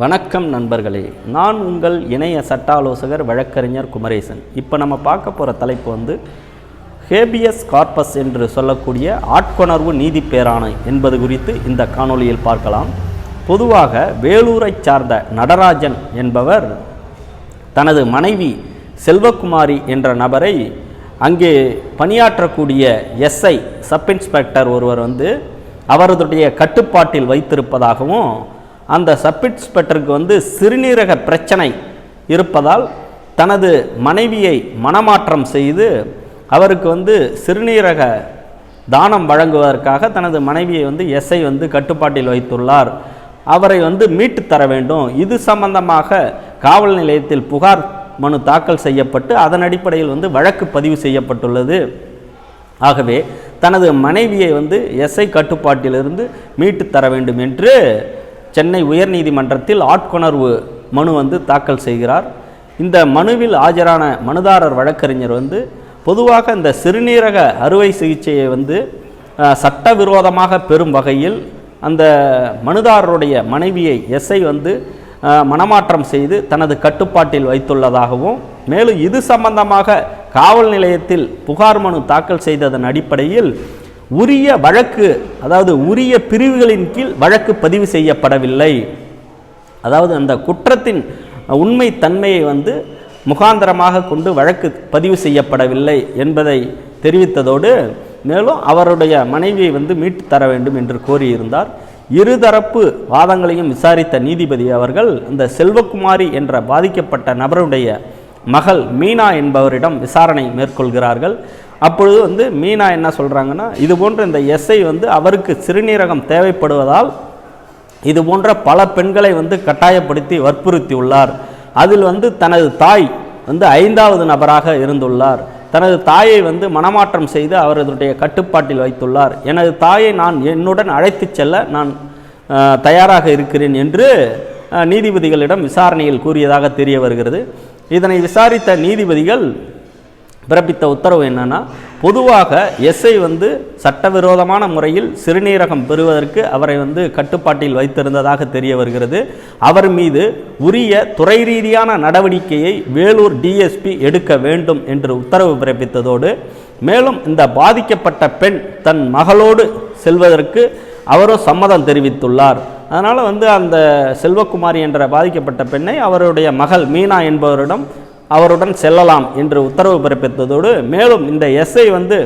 வணக்கம் நண்பர்களே நான் உங்கள் இணைய சட்ட ஆலோசகர் வழக்கறிஞர் குமரேசன். இப்போ நம்ம பார்க்க போகிற தலைப்பு வந்து ஹேபியஸ் கார்பஸ் என்று சொல்லக்கூடிய ஆட்கொணர்வு நீதி பேராணை என்பது குறித்து இந்த காணொளியில் பார்க்கலாம். பொதுவாக வேலூரைச் சார்ந்த நடராஜன் என்பவர் தனது மனைவி செல்வகுமாரி என்ற நபரை அங்கே பணியாற்றக்கூடிய எஸ்ஐ சப் இன்ஸ்பெக்டர் ஒருவர் வந்து அவரதுடைய கட்டுப்பாட்டில் வைத்திருப்பதாகவும் அந்த சப் இன்ஸ்பெக்டருக்கு வந்து சிறுநீரக பிரச்சனை இருப்பதால் தனது மனைவியை மனமாற்றம் செய்து அவருக்கு வந்து சிறுநீரக தானம் வழங்குவதற்காக தனது மனைவியை வந்து எஸ்ஐ வந்து கட்டுப்பாட்டில் வைத்துள்ளார். அவரை வந்து மீட்டு தர வேண்டும். இது சம்பந்தமாக காவல் நிலையத்தில் புகார் மனு தாக்கல் செய்யப்பட்டு அதன் அடிப்படையில் வந்து வழக்கு பதிவு செய்யப்பட்டுள்ளது. ஆகவே தனது மனைவியை வந்து எஸ்ஐ கட்டுப்பாட்டிலிருந்து மீட்டு தர வேண்டும் என்று சென்னை உயர்நீதிமன்றத்தில் ஆட்கொணர்வு மனு வந்து தாக்கல் செய்கிறார். இந்த மனுவில் ஆஜரான மனுதாரர் வழக்கறிஞர் வந்து பொதுவாக இந்த சிறுநீரக அறுவை சிகிச்சையை வந்து சட்டவிரோதமாக பெறும் வகையில் அந்த மனுதாரருடைய மனைவியை எஸ்ஐ வந்து மனமாற்றம் செய்து தனது கட்டுப்பாட்டில் வைத்துள்ளதாகவும் மேலும் இது சம்பந்தமாக காவல் நிலையத்தில் புகார் மனு தாக்கல் செய்ததன் அடிப்படையில் உரிய வழக்கு அதாவது உரிய பிரிவுகளின் கீழ் வழக்கு பதிவு செய்யப்படவில்லை. அதாவது அந்த குற்றத்தின் உண்மை தன்மையை வந்து முகாந்தரமாக கொண்டு வழக்கு பதிவு செய்யப்படவில்லை என்பதை தெரிவித்ததோடு மேலும் அவருடைய மனைவியை வந்து மீட்டு தர வேண்டும் என்று கோரியிருந்தார். இருதரப்பு வாதங்களையும் விசாரித்த நீதிபதி அவர்கள் அந்த செல்வகுமாரி என்ற பாதிக்கப்பட்ட நபருடைய மகள் மீனா என்பவரிடம் விசாரணை மேற்கொள்கிறார்கள். அப்பொழுது வந்து மீனா என்ன சொல்கிறாங்கன்னா இது போன்ற இந்த எஸ்ஐ வந்து அவருக்கு சிறுநீரகம் தேவைப்படுவதால் இது போன்ற பல பெண்களை வந்து கட்டாயப்படுத்தி வற்புறுத்தி உள்ளார் அதில் வந்து தனது தாய் வந்து ஐந்தாவது நபராக இருந்துள்ளார். தனது தாயை வந்து மனமாற்றம் செய்து அவரதுடைய கட்டுப்பாட்டில் வைத்துள்ளார். எனது தாயை நான் என்னுடன் அழைத்துச் செல்ல நான் தயாராக இருக்கிறேன் என்று நீதிபதிகளிடம் விசாரணையில் கூறியதாக தெரிய வருகிறது. இதனை விசாரித்த நீதிபதிகள் பிறப்பித்த உத்தரவு என்னன்னா பொதுவாக எஸ்ஐ வந்து சட்டவிரோதமான முறையில் சிறுநீரகம் பெறுவதற்கு அவரை வந்து கட்டுப்பாட்டில் வைத்திருந்ததாக தெரிய வருகிறது. அவர் மீது உரிய துறை ரீதியான நடவடிக்கையை வேலூர் டிஎஸ்பி எடுக்க வேண்டும் என்று உத்தரவு பிறப்பித்ததோடு மேலும் இந்த பாதிக்கப்பட்ட பெண் தன் மகளோடு செல்வதற்கு அவரும் சம்மதம் தெரிவித்துள்ளார். அதனால் வந்து அந்த செல்வகுமாரி என்ற பாதிக்கப்பட்ட பெண்ணை அவருடைய மகள் மீனா என்பவரிடம் அவருடன் செல்லலாம் என்று உத்தரவு பிறப்பித்ததோடு மேலும் இந்த எஸ்ஐ வந்து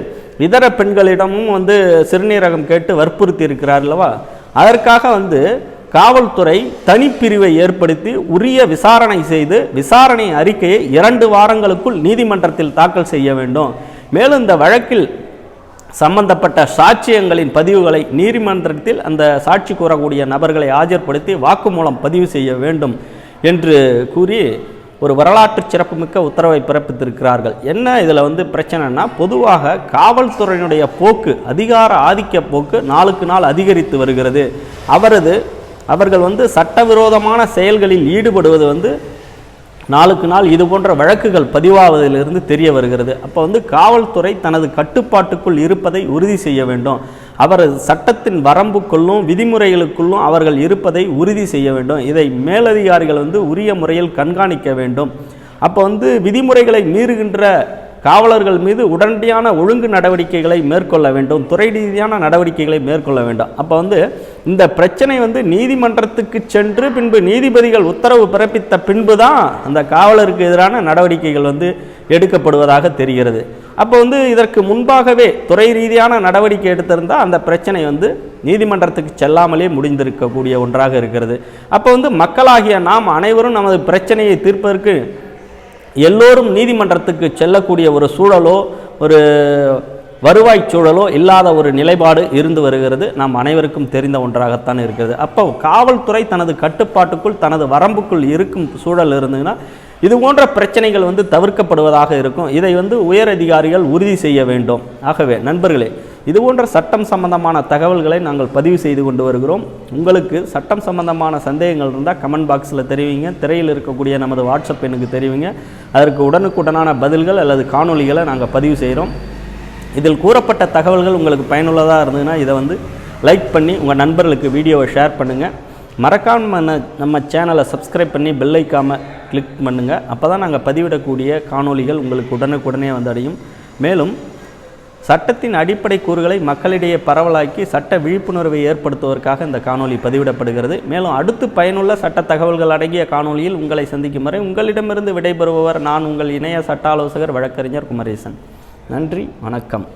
இதர பெண்களிடமும் வந்து சிறுநீரகம் கேட்டு வற்புறுத்தி இருக்கிறார் அல்லவா? அதற்காக வந்து காவல்துறை தனிப்பிரிவை ஏற்படுத்தி உரிய விசாரணை செய்து விசாரணை அறிக்கையை இரண்டு வாரங்களுக்குள் நீதிமன்றத்தில் தாக்கல் செய்ய வேண்டும். மேலும் இந்த வழக்கில் சம்பந்தப்பட்ட சாட்சியங்களின் பதிவுகளை நீதிமன்றத்தில் அந்த சாட்சி கூறக்கூடிய நபர்களை ஆஜர்படுத்தி வாக்குமூலம் பதிவு செய்ய வேண்டும் என்று கூறி ஒரு வரலாற்று சிறப்புமிக்க உத்தரவை பிறப்பித்திருக்கிறார்கள். என்ன இதில் வந்து பிரச்சனைனா பொதுவாக காவல்துறையினுடைய போக்கு அதிகார ஆதிக்க போக்கு நாளுக்கு நாள் அதிகரித்து வருகிறது. அவரது அவர்கள் வந்து சட்டவிரோதமான செயல்களில் ஈடுபடுவது வந்து நாளுக்கு நாள் இது போன்ற வழக்குகள் பதிவாவதிலிருந்து தெரிய வருகிறது. அப்போ வந்து காவல்துறை தனது கட்டுப்பாட்டுக்குள் இருப்பதை உறுதி செய்ய வேண்டும். அவர் சட்டத்தின் வரம்புக்குள்ளும் விதிமுறைகளுக்குள்ளும் அவர்கள் இருப்பதை உறுதி செய்ய வேண்டும். இதை மேலதிகாரிகள் வந்து உரிய முறையில் கண்காணிக்க வேண்டும். அப்போ வந்து விதிமுறைகளை மீறுகின்ற காவலர்கள் மீது உடனடியான ஒழுங்கு நடவடிக்கைகளை மேற்கொள்ள வேண்டும். துறை ரீதியான நடவடிக்கைகளை மேற்கொள்ள வேண்டும். அப்போ வந்து இந்த பிரச்சனை வந்து நீதிமன்றத்துக்கு சென்று பின்பு நீதிபதிகள் உத்தரவு பிறப்பித்த பின்பு தான் அந்த காவலருக்கு எதிரான நடவடிக்கைகள் வந்து எடுக்கப்படுவதாக தெரிகிறது. அப்போ வந்து இதற்கு முன்பாகவே துறை ரீதியான நடவடிக்கை எடுத்திருந்தால் அந்த பிரச்சனை வந்து நீதிமன்றத்துக்கு செல்லாமலே முடிந்திருக்கக்கூடிய ஒன்றாக இருக்கிறது. அப்போ வந்து மக்களாகிய நாம் அனைவரும் நமது பிரச்சனையை தீர்ப்பதற்கு எல்லோரும் நீதிமன்றத்துக்கு செல்லக்கூடிய ஒரு சூழலோ ஒரு வருவாய் சூழலோ இல்லாத ஒரு நிலைப்பாடு இருந்து வருகிறது. நாம் அனைவருக்கும் தெரிந்த ஒன்றாகத்தான் இருக்கிறது. அப்போ காவல்துறை தனது கட்டுப்பாட்டுக்குள் தனது வரம்புக்குள் இருக்கும் சூழல் இருந்ததுன்னா இது போன்ற பிரச்சனைகள் வந்து தவிர்க்கப்படுவதாக இருக்கும். இதை வந்து உயர் அதிகாரிகள் உறுதி செய்ய வேண்டும். ஆகவே நண்பர்களே இது போன்ற சட்டம் சம்பந்தமான தகவல்களை நாங்கள் பதிவு செய்து கொண்டு வருகிறோம். உங்களுக்கு சட்டம் சம்பந்தமான சந்தேகங்கள் இருந்தால் கமெண்ட் பாக்ஸில் தெரிவிங்க. திரையில் இருக்கக்கூடிய நமது வாட்ஸ்அப் எண்ணுக்கு தெரிவிங்க. அதற்கு உடனுக்குடனான பதில்கள் அல்லது காணொளிகளை நாங்கள் பதிவு செய்கிறோம் இதில் கூறப்பட்ட தகவல்கள் உங்களுக்கு பயனுள்ளதாக இருந்ததுன்னா இதை வந்து லைக் பண்ணி உங்கள் நண்பர்களுக்கு வீடியோவை ஷேர் பண்ணுங்கள் மறக்காம நம்ம சேனலை சப்ஸ்கிரைப் பண்ணி பெல்லைக்காம கிளிக் பண்ணுங்கள் அப்போ தான் நாங்கள் பதிவிடக்கூடிய காணொலிகள் உங்களுக்கு உடனுக்குடனே வந்தடையும் மேலும் சட்டத்தின் அடிப்படை கூறுகளை மக்களிடையே பரவலாக்கி சட்ட விழிப்புணர்வை ஏற்படுத்துவதற்காக இந்த காணொளி பதிவிடப்படுகிறது. மேலும் அடுத்து பயனுள்ள சட்ட தகவல்கள் அடங்கிய காணொளியில் உங்களை சந்திக்கும் வரை உங்களிடமிருந்து விடைபெறுபவர் நான் உங்கள் இணைய சட்ட ஆலோசகர் வழக்கறிஞர் குமரேசன். நன்றி வணக்கம்.